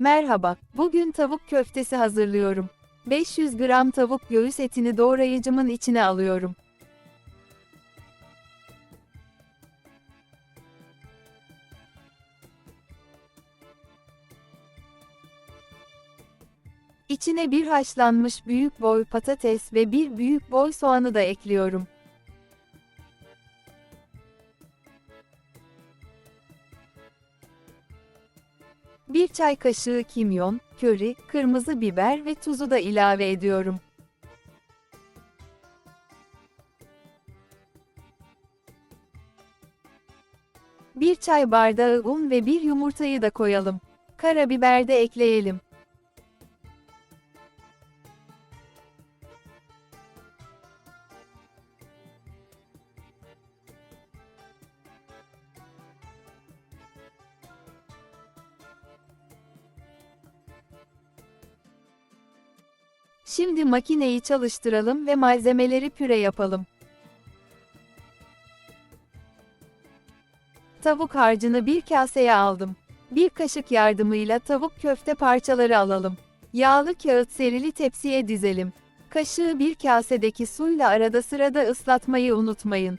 Merhaba, bugün tavuk köftesi hazırlıyorum. 500 gram tavuk göğüs etini doğrayıcımın içine alıyorum. İçine bir haşlanmış büyük boy patates ve bir büyük boy soğanı da ekliyorum. Bir çay kaşığı kimyon, köri, kırmızı biber ve tuzu da ilave ediyorum. Bir çay bardağı un ve bir yumurtayı da koyalım. Karabiber de ekleyelim. Şimdi makineyi çalıştıralım ve malzemeleri püre yapalım. Tavuk harcını bir kaseye aldım. Bir kaşık yardımıyla tavuk köfte parçaları alalım. Yağlı kağıt serili tepsiye dizelim. Kaşığı bir kasedeki suyla arada sırada ıslatmayı unutmayın.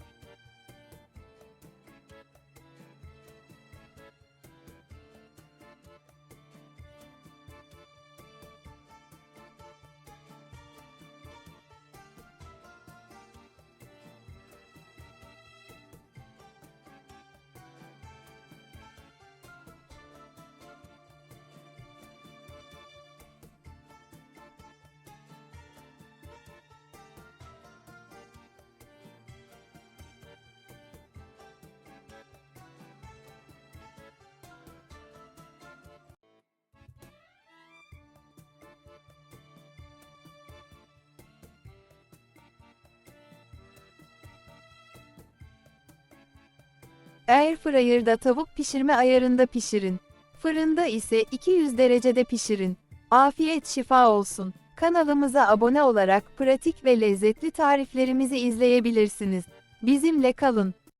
Airfryer'da tavuk pişirme ayarında pişirin. Fırında ise 200 derecede pişirin. Afiyet şifa olsun. Kanalımıza abone olarak pratik ve lezzetli tariflerimizi izleyebilirsiniz. Bizimle kalın.